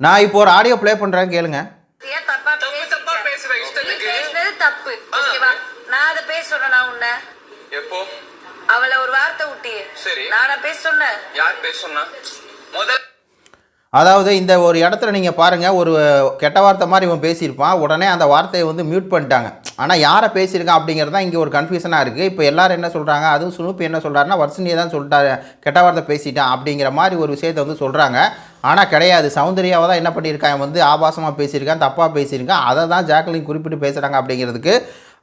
நான் இப்போ ஒரு ஆடியோ ப்ளே பண்ணுறேன் கேளுங்க. ஏன் தப்பா தப்பு தப்பா பேசிட்டேன்? பேசுற நீ இஷ்டத்துக்கு பேசுனது தப்பு. ஆ. ஓகேவா? நான் அதை பேச சொன்னா உன்ன? எப்போ? அவளை ஒரு வார்த்தை விட்டியே சரி. நானா பேச சொன்னேன். யார் பேச சொன்னா? முதல் அதாவது இந்த ஒரு இடத்துல நீங்கள் பாருங்கள் ஒரு கெட்ட வார்த்தை மாதிரி இவன் பேசியிருப்பான். உடனே அந்த வார்த்தையை வந்து மியூட் பண்ணிட்டாங்க. ஆனால் யாரை பேசியிருக்கான் அப்படிங்கிறது தான் இங்கே ஒரு கன்ஃபியூஷனாக இருக்குது இப்போ எல்லாரும் என்ன சொல்கிறாங்க அதுவும் சுனுப்பு என்ன சொல்கிறாருன்னா வர்ஷினியை தான் சொல்லிட்டாரு கெட்ட வார்த்தை பேசிட்டான் அப்படிங்கிற மாதிரி ஒரு விஷயத்தை வந்து சொல்கிறாங்க ஆனால் கிடையாது. சௌந்தர்யாவை தான் என்ன பண்ணியிருக்கான் வந்து ஆபாசமாக பேசியிருக்கான் தப்பாக பேசியிருக்கான். அதை தான் ஜாக்லின் குறிப்பிட்டு பேசுகிறாங்க அப்படிங்கிறதுக்கு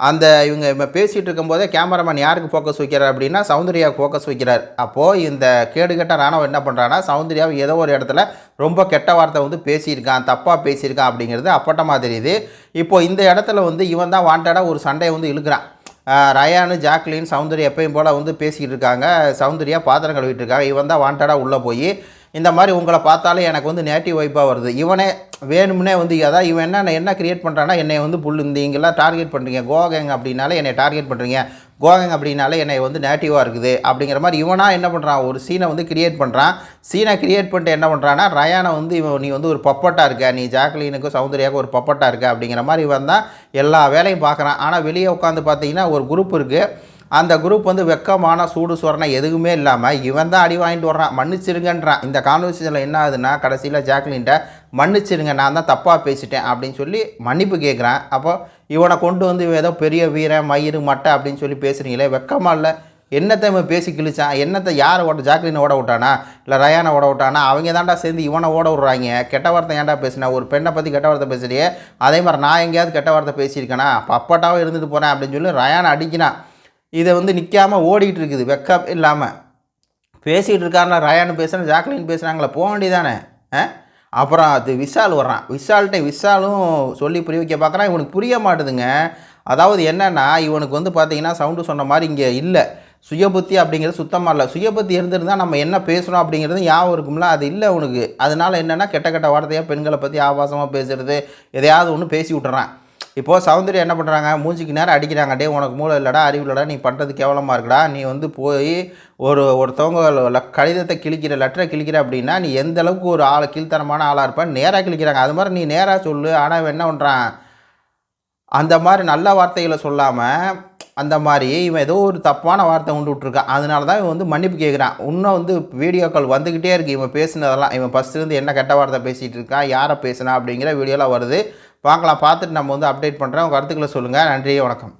அந்த இவங்க இப்ப பேசிகிட்டு இருக்கும்போதே கேமராமேன் யாருக்கு ஃபோக்கஸ் வைக்கிறார் அப்படின்னா சௌந்தர்யாவுக்கு ஃபோக்கஸ் வைக்கிறார். அப்போது இந்த கேடுகட்ட ராணவம் என்ன பண்ணுறான்னா சௌந்தர்யாவை ஏதோ ஒரு இடத்துல ரொம்ப கெட்ட வார்த்தை வந்து பேசியிருக்கான் தப்பாக பேசியிருக்கான் அப்படிங்கிறது அப்பட்டமாக தெரியுது. இப்போது இந்த இடத்துல வந்து இவன் தான் வாண்டடாக ஒரு சண்டையை வந்து இழுக்கிறான். ரயானு ஜாக்லின் சௌந்தர்யா எப்பயும் போல் வந்து பேசிக்கிட்டு இருக்காங்க. சௌந்தர்யா பாத்திரம் கழுவிட்டு இருக்காங்க. இவன் தான் வாண்டடாக உள்ளே போய் இந்த மாதிரி உங்களை பார்த்தாலே எனக்கு வந்து நேட்டிவ் வைப்பாக வருது. இவனே வேணும்னே வந்து அதான் இவன் என்ன என்ன கிரியேட் பண்ணுறான்னா என்னை வந்து புல் இந்த இங்கெல்லாம் டார்கெட் பண்ணுறீங்க கோகேங் அப்படின்னாலே என்னை டார்கெட் பண்ணுறீங்க கோகங் அப்படின்னாலே என்னை வந்து நேட்டிவாக இருக்குது. அப்படிங்கிற மாதிரி இவனாக என்ன பண்ணுறான் ஒரு சீனை வந்து கிரியேட் பண்ணுறான் சீனை கிரியேட் பண்ணிட்டு என்ன பண்ணுறான்னா ரயானை வந்து இவன் நீ வந்து ஒரு பப்பட்டாக இருக்க. நீ ஜாக்லினுக்கும் சௌந்தர்யாவுக்கும் ஒரு பப்பட்டாக இருக்க அப்படிங்கிற மாதிரி இவன் தான் எல்லா வேலையும் பார்க்குறான். ஆனால் வெளியே உட்காந்து பார்த்தீங்கன்னா ஒரு குரூப் இருக்குது அந்த குரூப் வந்து வெக்கமான சூடு சொரணை எதுவுமே இல்லாமல் இவன் தான் அடி வாங்கிட்டு வர்றான் மன்னிச்சிருங்கன்றான் இந்த கான்வர்சேஷனில் என்ன ஆகுதுன்னா கடைசியில் ஜாக்லின்ட்ட மன்னிச்சிருங்க நான் தான் தப்பாக பேசிட்டேன் அப்படின்னு சொல்லி மன்னிப்பு கேட்குறான் அப்போ இவனை கொண்டு வந்து ஏதோ பெரிய வீரன் மயிறு மட்டை அப்படின்னு சொல்லி பேசுகிறீங்களே வெக்கமாக இல்லை? என்னத்தை இவன் பேசி கிழிச்சான்? என்னத்தை யாரை ஓட ஜாக்லினை ஓட விட்டானா? இல்லை ரயானை ஓட விட்டானா? அவங்க தான்டா சேர்ந்து இவனை ஓட விட்றாங்க. கெட்ட வார்த்தை ஏன்டா பேசினா? ஒரு பெண்ணை பற்றி கெட்ட வார்த்தை பேசுறியே. அதே மாதிரி நான் எங்கேயாவது கெட்ட வார்த்தை பேசியிருக்கேனா? பப்பட்டாவும் இருந்துட்டு போகிறேன் அப்படின்னு சொல்லி ரயானை அடிக்கினான் இதை வந்து நிற்காம ஓடிக்கிட்டு இருக்குது வெக்கம் இல்லாமல் பேசிகிட்டு இருக்காருல ரயானு பேசுகிறேன் ஜாக்லின் பேசுகிறாங்களே போக வேண்டியதானே? ஆ? அப்புறம் அது விஷால் வர்றான். விஷால்கிட்ட விஷாலும் சொல்லி புரிய வைக்க பார்க்குறான். இவனுக்கு புரிய மாட்டுதுங்க. அதாவது என்னென்னா இவனுக்கு வந்து பார்த்தீங்கன்னா சவுண்டு சொன்ன மாதிரி இங்கே இல்லை. சுயபுத்தி அப்படிங்கிறது சுத்தமாக இல்லை. சுயபுத்தி இருந்திருந்தால் நம்ம என்ன பேசுகிறோம் அப்படிங்கிறது ஞாபகம் இருக்கும்ல? அது இல்லை உனக்கு அதனால என்னென்னா கெட்ட கெட்ட வார்த்தையாக பெண்களை பற்றி ஆபாசமாக பேசுகிறது எதையாவது ஒன்று பேசி விட்டுறான். இப்போது சௌந்தர்யா என்ன பண்ணுறாங்க மூஞ்சிக்கு நேரம் அடிக்கிறாங்க. டே உனக்கு மூளை இல்லைடா அறிவு இல்லைடா நீ பண்ணுறது கேவலமாக இருக்குடா. நீ வந்து போய் ஒரு ஒருத்தவங்க ல- கடிதத்தை கிழிக்கிற லெட்டரை கிழிக்கிற அப்படின்னா நீ எந்த அளவுக்கு ஒரு ஆள் கீழ்த்தனமான ஆளாக இருப்பான்னு நேராக கிழிக்கிறாங்க. அது மாதிரி நீ நேராக சொல்லு. ஆனால் என்ன பண்ணுறான் அந்த மாதிரி நல்ல வார்த்தைகளை சொல்லாமல் அந்த மாதிரி இவன் ஏதோ ஒரு தப்பான வார்த்தை கொண்டு விட்ருக்கான் அதனால தான் இவன் வந்து மன்னிப்பு கேட்குறான் இன்னும் வந்து வீடியோக்கள் வந்துக்கிட்டே இருக்குது இவன் பேசினதெல்லாம் இவன் ஃபஸ்ட்டுலேருந்து என்ன கெட்ட வார்த்தை பேசிகிட்டு இருக்கான்? யாரை பேசினா அப்படிங்கிற வீடியோலாம் வருது. பார்க்கலாம் பார்த்துட்டு நம்ம வந்து அப்டேட் பண்ணுறேன் உங்கள் கருத்துக்களை சொல்லுங்கள் நன்றி வணக்கம்.